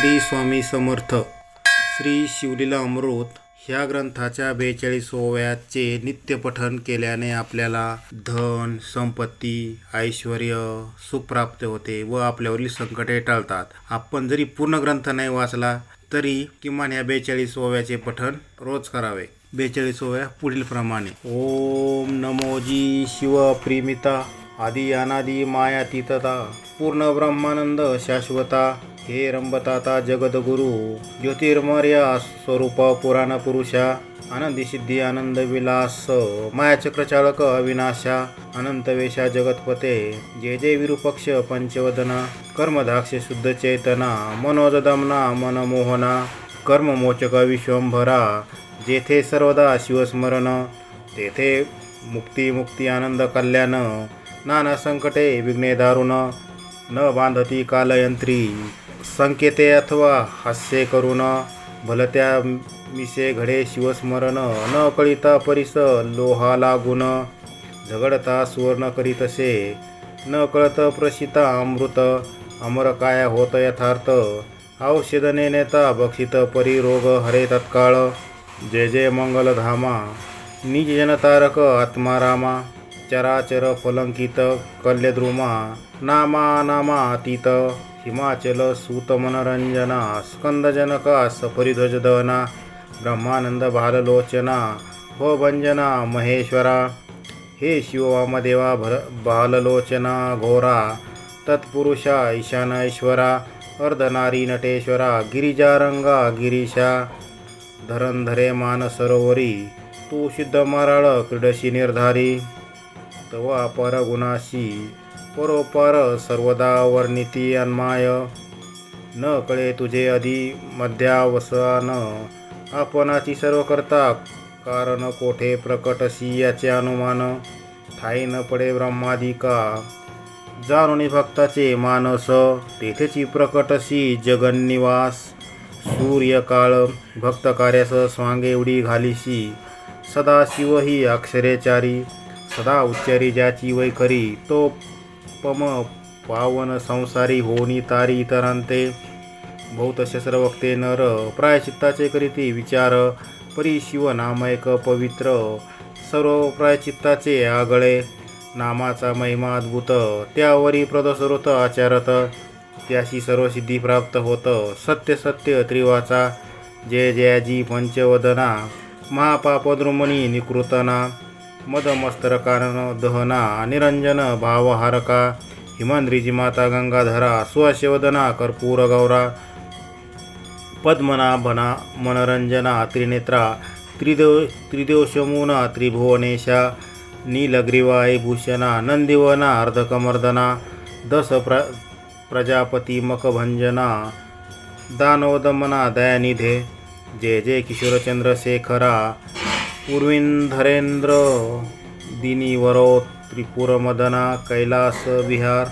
श्री स्वामी समर्थ. श्री शिवलीला अमृत ह्या ग्रंथाच्या बेचाळीसोव्याचे नित्यपठन केल्याने आपल्याला धन संपत्ती ऐश्वर सुप्राप्त होते व आपल्यावरील संकटे टळतात. आपण जरी पूर्ण ग्रंथ नाही वाचला तरी किमान ह्या बेचाळीस पठन रोज करावे. बेचाळीसोव्या पुढील प्रमाणे. ओम नमोजी शिव प्रेमिता. आदि अनादि माया मायातीतता. पूर्ण ब्रह्मानंद शाश्वता. हे रंबताता जगद्गुरु ज्योतिर्मर्या स्वरूप पुराण पुरुषा आनंदी सिद्धी आनंद विलास मायाचक्रचालक अविनाशा अनंत वेशा जगतपते जय जय विरूपक्ष पंचवदना कर्मधाक्ष शुद्ध चेतना मनोजदमना मनमोहना कर्ममोचक विश्वंभरा जेथे सर्वदा शिवस्मरण तेथे मुक्ती मुक्ती आनंद कल्याण नाना संकटे विघ्ने दारुण न बांधती कालयंत्री. संकेते अथवा हास्य करून भलत्या मिसे घडे शिवस्मरण न कळिता परिस लोहा लागून झगडता सुवर्ण करीतसे न कळत प्रसिता अमृत. अमर काय होत यथार्थ? औषध नेता बक्षित परिरोग हरे तत्काळ. जय जय मंगलधामा. निज जनतारक आत्मारामा. चराचर फलंकित कल्यद्रुमा. नामा नामातीत हिमाचल सूत मनरंजना स्कंदजनका सपरिध्वजदना ब्रह्मानंद बाललोचना भवभंजना महेश्वरा हे शिववामदेवा भर बाललोचना घोरा तत्पुरुषा ईशानेश्वरा अर्धनारी नटेश्वरा गिरिजारंगा गिरीशा धरंधरे मान सरोवरी तू सिद्ध मराळ क्रीडशी निर्धारी तव अपार गुणाशी परोपार सर्वदा वर्णिती अन्माय. न कळे तुझे आधी मध्यावसान. आपणाची सर्व करता कारण कोठे प्रकटशी याचे अनुमान? ठाई न पडे ब्रह्मादिका जाणून भक्ताचे मानस तेथेची प्रकटशी जगन्निवास. सूर्यकाळ भक्तकार्यास स्वांगे उडी घालीशी सदा शिव ही अक्षरेचारी सदा उच्चारी ज्याची वैखरी तो पम पावन संसारी होनी तारी इतरांते. बहुत शस्त्रवक्ते नर प्रायचित्ताचे करीती विचार परी शिव नामयक पवित्र. सर्व प्रायचित्ताचे आगळे नामाचा महिमा अद्भुत. त्यावरी प्रदसरोत आचारत त्याशी सर्व सिद्धी प्राप्त होत. सत्य सत्य त्रिवाचा जय जयाजी पंचवदना. महापापद्रुमणी निकृतना. मदमस्तरकानन दहना निरंजन भावहारका हिमांद्रीजी माता गंगाधरा सुहास्यवदना कर्पूर गौरा पद्मनाभना मनरंजना त्रिनेत्रा त्रिदेव त्रिदेवशमुना त्रिभुवनेशा नीलग्रीवाई भूषणा नंदिवना अर्धकमर्दना दश प्र प्रजापती मकभंजना दानवदमना दयानिधे जय जय किशोरचंद्र शेखरा किशोरचंद्रशेखरा दिनी दिनीवरो त्रिपुरमदना कैलास विहार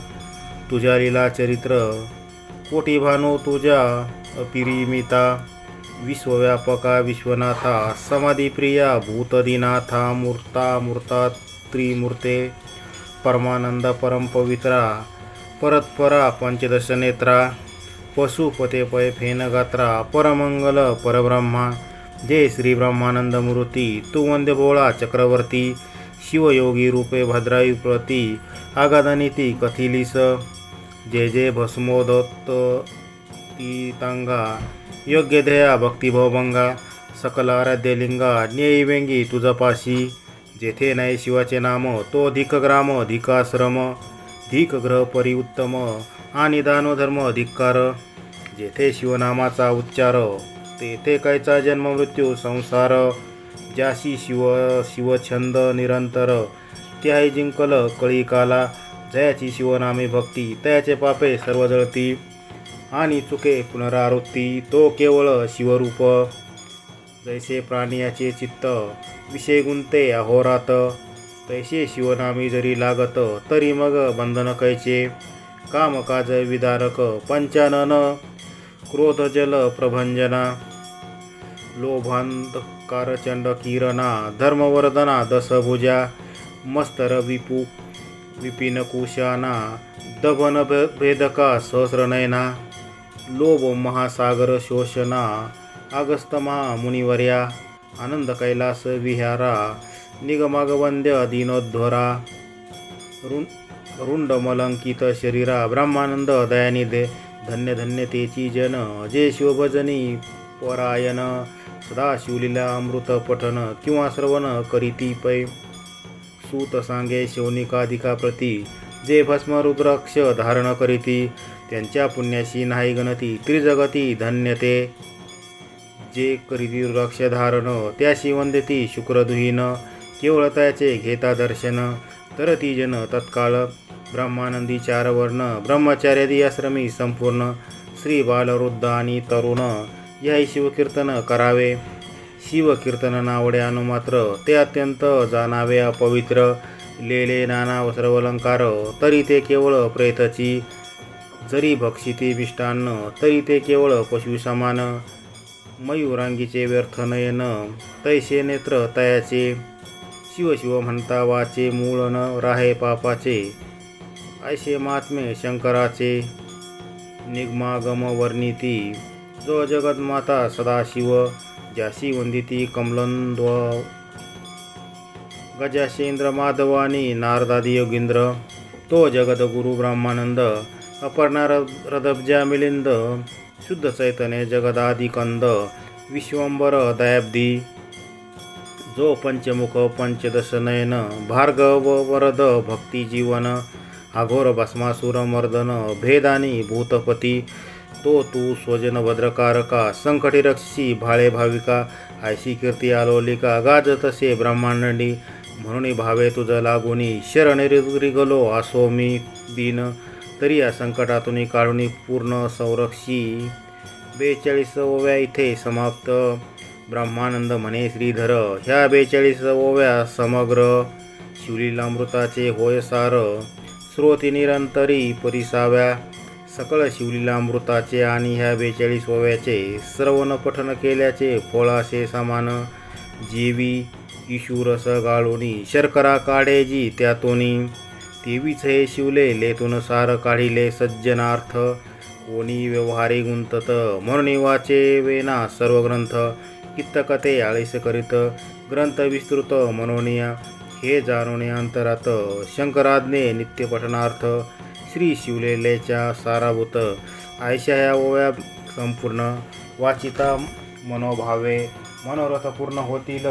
तुझ्या लीला चरित्र कोटी भानू तुझ्या अपिरिमिता विश्वव्यापका विश्वनाथा समाधिप्रिया भूतदिनाथा मूर्ता मूर्ता त्रिमूर्ते परमानंद परमपवित्रा परत्परा पंचदशनेत्रा पशुपते पय फेनगात्रा परमंगल परब्रह्मा जय श्री ब्रह्मानंद मूर्ती तू वंदे बोळा चक्रवर्ती शिवयोगी रूपे भद्रायू प्रती आगादानिती कथिलिस जय जय भस्मोदत्त तीतांगा योग्य ध्येया भक्तिभवभंगा सकल आराध्य लिंगा न्यायी तुझपाशी जेथे नाही शिवाचे नाम तो अधिक ग्राम अधिकाश्रम धिक ग्रह परिउत्तम आणि दानधर्म धिक्कार जेथे शिवनामाचा उच्चार तेथे कायचा जन्म मृत्यू संसार ज्याशी शिव शिवछंद निरंतर त्याही जिंकल कळीकाला. जयाची शिवनामे भक्ती तयाचे पापे सर्व जळती आणि चुके पुनरावृत्ती. तो केवळ शिवरूप. जैसे प्राणियाचे चित्त विषय गुंते अहोरात. तैसे शिवनामी जरी लागत तरी मग बंधन कैचे. कामकाज विदारक पंचानन क्रोधजल प्रभंजना लोभांधकार चंड किरणा धर्मवर्धना दशभुजा मस्तर विपू विपिन कुशाना दभन भेदका सहस्रनयना लोभ महासागर शोषणा अगस्त मुनिवर्या आनंद कैलास विहारा निगमागवंद्य दिनोध्वरा रुं रुंडमलंकित शरीरा ब्रह्मानंद दयानिधे धन्य धन्य तेची जन जे शिवभजनी परायण सदा शिवलीला अमृत पठन किंवा श्रवण करीती पै सूत सांगे शौनिकाधिका प्रती जे भस्म रुद्राक्ष धारण करीती त्यांच्या पुण्याशी नाही गणती त्रिजगती धन्य ते. जे करीती रुद्राक्ष धारण त्याशी वंदती शुक्रदुहीन केवळ त्याचे घेता दर्शन तर ती जन तत्काळ ब्रह्मानंदी चार वर्ण ब्रह्मचार्यादी आश्रमी संपूर्ण श्री बालवृद्ध आणि तरुण याही शिवकीर्तन करावे. शिवकीर्तन नावडे अनुमात्र ते अत्यंत जाणावे अपवित्र लेले नाना वस्त्रवलंकार तरी ते केवळ प्रेतची जरी भक्षिते मिष्टान्न तरी ते केवळ पशुसमान मयूरांगीचे व्यर्थ नयन तैसे नेत्र तयाचे. शिव शिव म्हणता वाचे मूळ न राहे पापाचे. ऐसे महात्मे शंकराचे निगमागम वर्णिती जो जगन्माता सदाशिव ज्याशी वंदिती कमलंद्व गजाशेंद्र माधवानी नारदादी योगींद्र तो जगदगुरु ब्रह्मानंद अपर्णा रदब्जा मिलिंद शुद्ध चैतन्य जगदादिकंद विश्वंबर दयाब्दी जो पंचमुख पंचदशनयन भार्गव वरद भक्ती जीवन अघोर भस्मासुर मर्दन भेदानी भूतपती। तो तू स्वजन भद्रकारका संकटी रक्षी भाळे भाविका आयशी कीर्ती आलोलिका गाज तसे ब्रह्मांडी म्हणून भावे तुझ लागुनी शरण गलो असो मी दिन। तरी या संकटातून काढून पूर्ण संरक्षी। बेचाळीस ओव्या इथे समाप्त। ब्रह्मानंद म्हणे श्रीधर ह्या बेचाळीस ओव्या समग्र शिवलीलामृताचे होय सार। स्रोती निरंतरी परिसाव्या. सकळ शिवलीलामृताचे आणि ह्या बेचाळीस ओव्याचे श्रवण पठन केल्याचे फळासे समान. जीवी ईशुरस गाळोनी शर्करा काढेजी त्यातोनी. तेवीच हे शिवले लेतून सार काढिले सज्जनार्थ. कोणी व्यवहारी गुंतत म्हणून वाचे वेना सर्व ग्रंथ कित्तकते आळीस करीत ग्रंथ विस्तृत मनोनिया. हे जाणवणे अंतरात शंकराज्ञे नित्यपठनार्थ श्री शिवलेलेच्या साराभूत आयशा ह्या ओव्या संपूर्ण वाचिता मनोभावे मनोरथ पूर्ण होतील.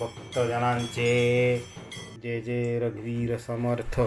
भक्तजनांचे जय जय रघुवीर समर्थ.